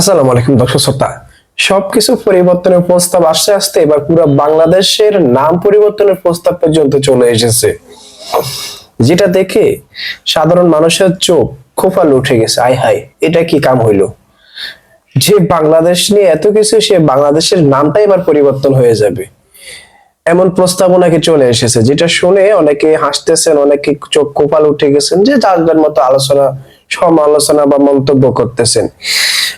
আসসালামু আলাইকুম দর্শক শ্রোতা। সবকিছু পরিবর্তনের প্রস্তাব আসতে আসতে এবার পুরো বাংলাদেশের নাম পরিবর্তনের প্রস্তাব পর্যন্ত চলে এসেছে। যেটা দেখে সাধারণ মানুষের চোখ খোফাল উঠে গেছে। আয় হায়, এটা কি কাম হইল? যে বাংলাদেশ নিয়ে এত কিছু, সে বাংলাদেশের নামটাই এবার পরিবর্তন হয়ে যাবে। এমন প্রস্তাবনাকে চলে এসেছে, যেটা শুনে অনেকে হাসতেছেন, অনেকে চোখ কোপাল উঠে গেছেন যে যার মতো আলোচনা সমালোচনা বা মন্তব্য করতেছেন।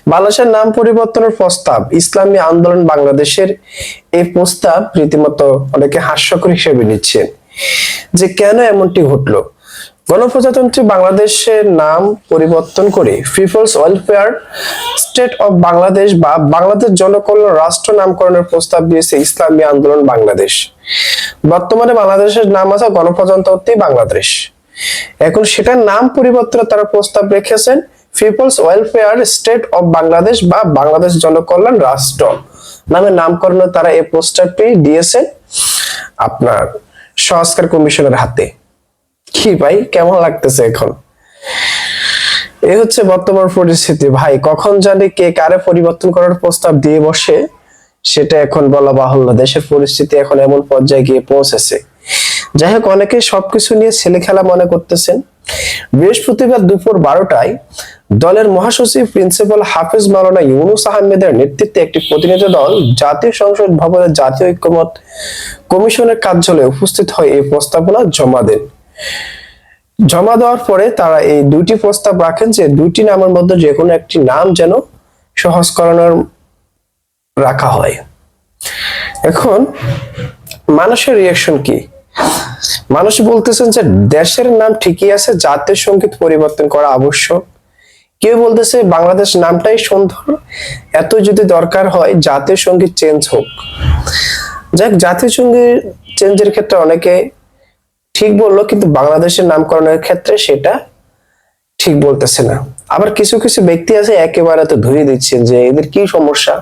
বাংলাদেশের নাম পরিবর্তনের প্রস্তাব, ইসলামী আন্দোলন বাংলাদেশের এই প্রস্তাব রীতিমতো অনেকে হাস্যকর হিসেবে নিচ্ছেন। যে কেন এমনটি ঘটলো? গণপ্রজাতন্ত্রী বাংলাদেশের নাম পরিবর্তন করে peoples welfare state of Bangladesh বা বাংলাদেশ জনকল্যাণ রাষ্ট্র নামকরণের প্রস্তাব দিয়েছে ইসলামী আন্দোলন বাংলাদেশ। বর্তমানে বাংলাদেশের নাম আছে গণপ্রজাতন্ত্রী বাংলাদেশ। এখন সেটার নাম পরিবর্তনে তারা প্রস্তাব রেখেছেন peoples welfare state of Bangladesh বা বাংলাদেশ জনকল্যাণ রাষ্ট্র। নামে নামকরণে তারা এই প্রস্তাবটি দিয়েছেন আপনার সংস্কার কমিশনের হাতে। কি ভাই, কেমন লাগতেছে এখন? এই হচ্ছে বর্তমান পরিস্থিতি। ভাই, কখন জানি কে কারে পরিবর্তন করার প্রস্তাব দিয়ে বসে, সেটা এখন বলা বাহুল্য। দেশের পরিস্থিতি এখন এমন পর্যায়ে গিয়ে পৌঁছেছে। যাই হোক অনেকে সবকিছু নিয়ে ছেলে খেলা মনে করতেছেন। বৃহস্পতিবার দুপুর বারোটায় দলের মহাসচিব, প্রিন্সিপাল হাফিজ মাওলানা ইউনুস আহমেদের নেতৃত্বে একটি প্রতিনিধি দল জাতীয় সংসদ ভবনের জাতীয় ঐক্যমত কমিশনের কার্যালয়ে উপস্থিত হয়ে এই প্রস্তাবনা জমা দেন। জমা দেওয়ার পরে তারা এই দুইটি প্রস্তাব রাখেন যে দুইটি নামের মধ্যে যে কোনো একটি নাম যেন সহজকরণের রাখা হয়। এখন মানুষের রিয়াকশন কি? মানুষ বলতেছেন যে দেশের নাম ঠিকই আছে, জাতীয় সংগীত পরিবর্তন করা আবশ্যক। কেউ বলতেছে বাংলাদেশ নামটাই সুন্দর। এত যদি দরকার হয় জাতীয় সংগীত চেঞ্জ হোক। যাক, জাতীয় সংগীত চেঞ্জের ক্ষেত্রে অনেকে ঠিক বলল, কিন্তু বাংলাদেশের নামকরণের ক্ষেত্রে সেটা ঠিক বলতেছে না। আবার কিছু কিছু ব্যক্তি আছে একেবারে তো ধুয়ে দিচ্ছেন যে এদের কি সমস্যা?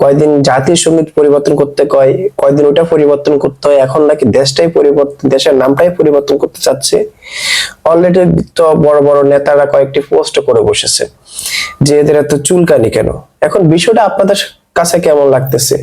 কয়দিন জাতীয় সংগীত পরিবর্তন করতে কয়, কয়দিন ওটা পরিবর্তন করতে হয়। এখন নাকি দেশটাই পরিবর্তন, দেশের নামটাই পরিবর্তন করতে চাচ্ছে। অলরেডি তো বড় বড় নেতারা কয়েকটি পোস্ট করে বসেছে। যে এদের এত চুলকানি কেন? এখন বিষয়টা আপনাদের কাছে কেমন লাগতেছে?